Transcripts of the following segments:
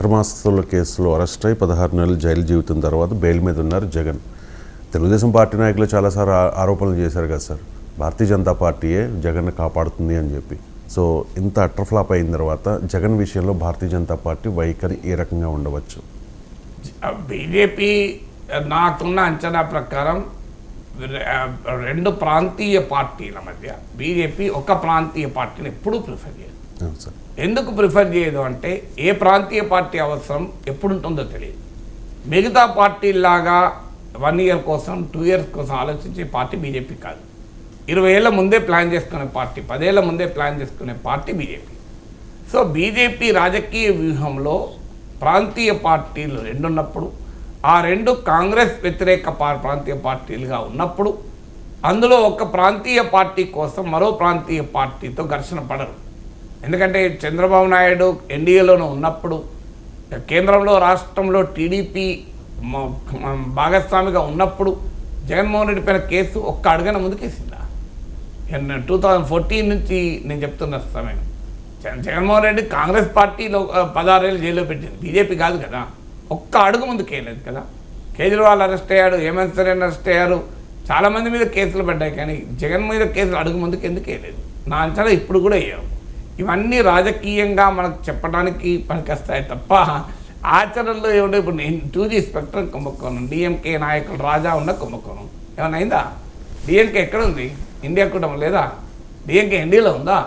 అక్రమాస్తుల కేసులో అరెస్ట్ అయి పదహారు నెలలు జైలు జీవితం తర్వాత బెయిల్ మీద ఉన్నారు జగన్. తెలుగుదేశం పార్టీ నాయకులు చాలాసార్లు ఆరోపణలు చేశారు కదా సార్. భారతీయ జనతా పార్టీయే జగన్ కాపాడుతుంది అని చెప్పి. సో ఇంత అట్రఫ్లాప్ అయిన తర్వాత జగన్ విషయంలో భారతీయ జనతా పార్టీ వైఖరి ఏ రకంగా ఉండవచ్చు? బీజేపీ నాకున్న అంచనా ప్రకారం రెండు ప్రాంతీయ పార్టీల మధ్య బీజేపీ ఒక ప్రాంతీయ పార్టీని ఎప్పుడూ ప్రిఫర్ చేయదు. ఎందుకు ప్రిఫర్ చేయదు అంటే ఏ ప్రాంతీయ పార్టీ అవసరం ఎప్పుడు ఉంటుందో తెలియదు. మిగతా పార్టీలాగా వన్ ఇయర్ కోసం టూ ఇయర్స్ కోసం ఆలోచించే పార్టీ బీజేపీ కాదు. ఇరవై ఏళ్ళ ముందే ప్లాన్ చేసుకునే పార్టీ పదేళ్ళ ముందే ప్లాన్ చేసుకునే పార్టీ బీజేపీ. సో బీజేపీ రాజకీయ వ్యూహంలో ప్రాంతీయ పార్టీలు రెండున్నప్పుడు ఆ రెండు కాంగ్రెస్ వ్యతిరేక ప్రాంతీయ పార్టీలుగా ఉన్నప్పుడు అందులో ఒక ప్రాంతీయ పార్టీ కోసం మరో ప్రాంతీయ పార్టీతో ఘర్షణ పడరు. ఎందుకంటే చంద్రబాబు నాయుడు ఎన్డీఏలోనూ ఉన్నప్పుడు కేంద్రంలో రాష్ట్రంలో టీడీపీ భాగస్వామిగా ఉన్నప్పుడు జగన్మోహన్ రెడ్డి పైన కేసు ఒక్క అడుగన ముందుకేసిందా? టూ థౌజండ్ ఫోర్టీన్ నుంచి నేను చెప్తున్న సమయం. జగన్మోహన్ రెడ్డి కాంగ్రెస్ పార్టీలో పదహారేళ్ళు జైల్లో పెట్టింది. బీజేపీ కాదు కదా. ఒక్క అడుగు ముందుకేయలేదు కదా. కేజ్రీవాల్ అరెస్ట్ అయ్యాడు హేమంత్ సరేన్ అరెస్ట్ అయ్యారు. చాలామంది మీద కేసులు పడ్డాయి కానీ జగన్ మీద కేసులు అడుగు ముందుకు ఎందుకు వేయలేదు? నా అంచనా ఇప్పుడు కూడా వేయవు. ఇవన్నీ రాజకీయంగా మనకు చెప్పడానికి పనికొస్తాయి తప్ప ఆచరణలో ఏమిటో ఇప్పుడు నేను టూ జీ స్పెక్ట్రమ్ కుంభకోణం డిఎంకే నాయకులు రాజా ఉన్న కుంభకోణం. ఏమైనా అయిందా? డిఎంకే ఎక్కడ ఉంది ఇండియా కూటమి లేదా? డిఎంకే ఎన్డీలో ఉందా?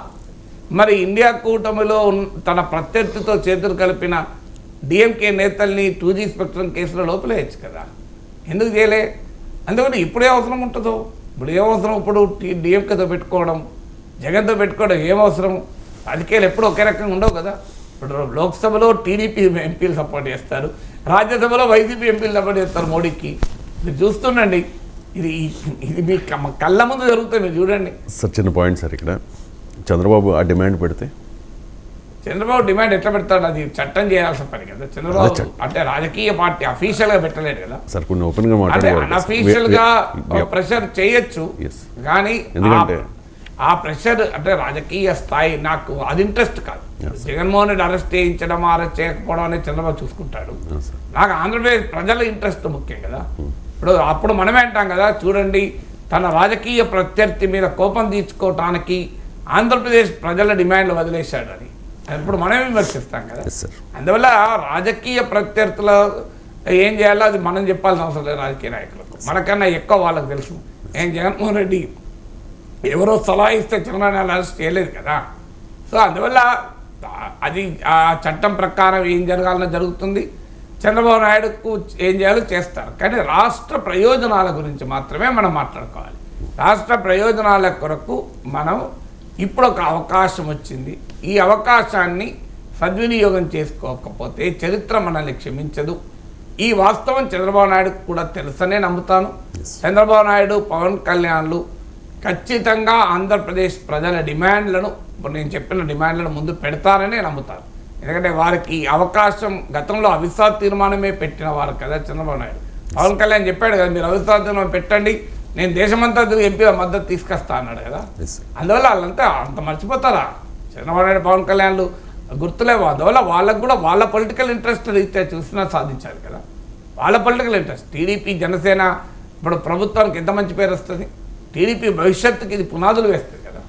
మరి ఇండియా కూటమిలో తన ప్రత్యర్థితో చేతులు కలిపిన డిఎంకే నేతల్ని టూ జీ స్పెక్ట్రమ్ కేసులో లోపలేయచ్చు కదా. ఎందుకు చేయలే? అందుకని ఇప్పుడే అవసరం ఉంటుందో? ఇప్పుడు ఏం అవసరం? ఇప్పుడు డిఎంకేతో పెట్టుకోవడం జగన్తో పెట్టుకోవడం ఏం అవసరం? రాజకీయాలు ఎప్పుడు ఒకే రకంగా ఉండవు కదా. ఇప్పుడు లోక్సభలో టీడీపీ ఎంపీలు సపోర్ట్ చేస్తారు రాజ్యసభలో వైసీపీ ఎంపీలు సపోర్ట్ చేస్తారు మోడీకి. మీరు చూస్తుండండి. ఇది ఇది మీ కళ్ళ ముందు జరుగుతుంది మీరు చూడండి. సార్ చిన్న పాయింట్ సార్ ఇక్కడ. చంద్రబాబు ఆ డిమాండ్ పెడితే? చంద్రబాబు డిమాండ్ ఎట్లా పెడతాడు? అది చట్టం చేయాల్సిన పని కదా. చంద్రబాబు. అంటే రాజకీయ పార్టీ అఫీషియల్గా పెట్టలేడు కదా. సార్ కొన్ని ఓపెన్గా అంటే మాట్లాడేవారు అన్అఫీషియల్గా. ప్రెషర్ చేయొచ్చు. కానీ ఎందుకంటే- ఆ- ప్రెషర్ అంటే రాజకీయ స్థాయి నాకు అది ఇంట్రెస్ట్ కాదు. జగన్మోహన్ రెడ్డి అరెస్ట్ చేయించడం అరెస్ట్ చేయకపోవడం అనేది చంద్రబాబు చూసుకుంటాడు. నాకు ఆంధ్రప్రదేశ్ ప్రజల ఇంట్రెస్ట్ ముఖ్యం కదా. ఇప్పుడు అప్పుడు మనమే అంటాం కదా చూడండి తన రాజకీయ ప్రత్యర్థి మీద కోపం తీర్చుకోవటానికి ఆంధ్రప్రదేశ్ ప్రజల డిమాండ్లు వదిలేశాడు అని ఇప్పుడు మనమే విమర్శిస్తాం కదా. అందువల్ల రాజకీయ ప్రత్యర్థుల ఏం చేయాలో అది మనం చెప్పాల్సిన అవసరం లేదు రాజకీయ నాయకులకు. మనకన్నా ఎక్కువ వాళ్ళకి తెలుసు. ఏం జగన్మోహన్ రెడ్డి ఎవరో సలహా ఇస్తే చంద్రబాబు నాయుడు అరెస్ట్ చేయలేదు కదా. సో అందువల్ల అది ఆ చట్టం ప్రకారం ఏం జరగాలన్నా జరుగుతుంది. చంద్రబాబు నాయుడుకు ఏం చేయాలో చేస్తారు. కానీ రాష్ట్ర ప్రయోజనాల గురించి మాత్రమే మనం మాట్లాడుకోవాలి. రాష్ట్ర ప్రయోజనాల కొరకు మనం ఇప్పుడు ఒక అవకాశం వచ్చింది. ఈ అవకాశాన్ని సద్వినియోగం చేసుకోకపోతే చరిత్ర మనల్ని క్షమించదు. ఈ వాస్తవం చంద్రబాబు నాయుడుకు కూడా తెలుసనే నమ్ముతాను. చంద్రబాబు నాయుడు పవన్ కళ్యాణ్లు ఖచ్చితంగా ఆంధ్రప్రదేశ్ ప్రజల డిమాండ్లను ఇప్పుడు నేను చెప్పిన డిమాండ్లను ముందు పెడతారనే నమ్ముతాను ఎందుకంటే వారికి అవకాశం గతంలో అవిశ్వాస తీర్మానమే పెట్టిన వారు కదా చంద్రబాబు నాయుడు. పవన్ కళ్యాణ్ చెప్పాడు కదా మీరు అవిశ్వాస తీర్మానం పెట్టండి నేను దేశమంతా తిరిగి ఎంపీల మద్దతు తీసుకొస్తా అన్నాడు కదా. అందువల్ల వాళ్ళంతా అంత మర్చిపోతారా? చంద్రబాబు నాయుడు పవన్ కళ్యాణ్లు గుర్తులేవు. అందువల్ల వాళ్ళకు కూడా వాళ్ళ పొలిటికల్ ఇంట్రెస్ట్ రీత్యా చూసినా సాధించారు కదా. వాళ్ళ పొలిటికల్ ఇంట్రెస్ట్ టీడీపీ జనసేన ఇప్పుడు ప్రభుత్వానికి ఎంత మంచి పేరు వస్తుంది? టీడీపీ భవిష్యత్తుకి ఇది పునాదులు వేస్తుంది కదా.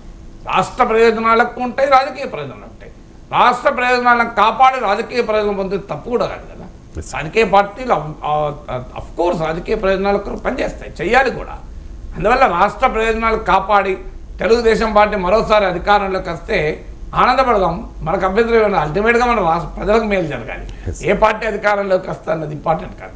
రాష్ట్ర ప్రయోజనాలకు ఉంటాయి రాజకీయ ప్రయోజనాలు ఉంటాయి. రాష్ట్ర ప్రయోజనాలను కాపాడి రాజకీయ ప్రయోజనం పొందే తప్పు కూడా కాదు కదా. రాజకీయ పార్టీలు అఫ్ కోర్స్ రాజకీయ ప్రయోజనాల కొరకు పనిచేస్తాయి చేయాలి కూడా. అందువల్ల రాష్ట్ర ప్రయోజనాలు కాపాడి తెలుగుదేశం పార్టీ మరోసారి అధికారంలోకి వస్తే ఆనందపడదాం. మనకు అభ్యంతరం అల్టిమేట్గా మన రాష్ట్ర ప్రజలకు మేలు జరగాలి. ఏ పార్టీ అధికారంలోకి వస్తా అన్నది ఇంపార్టెంట్ కాదు.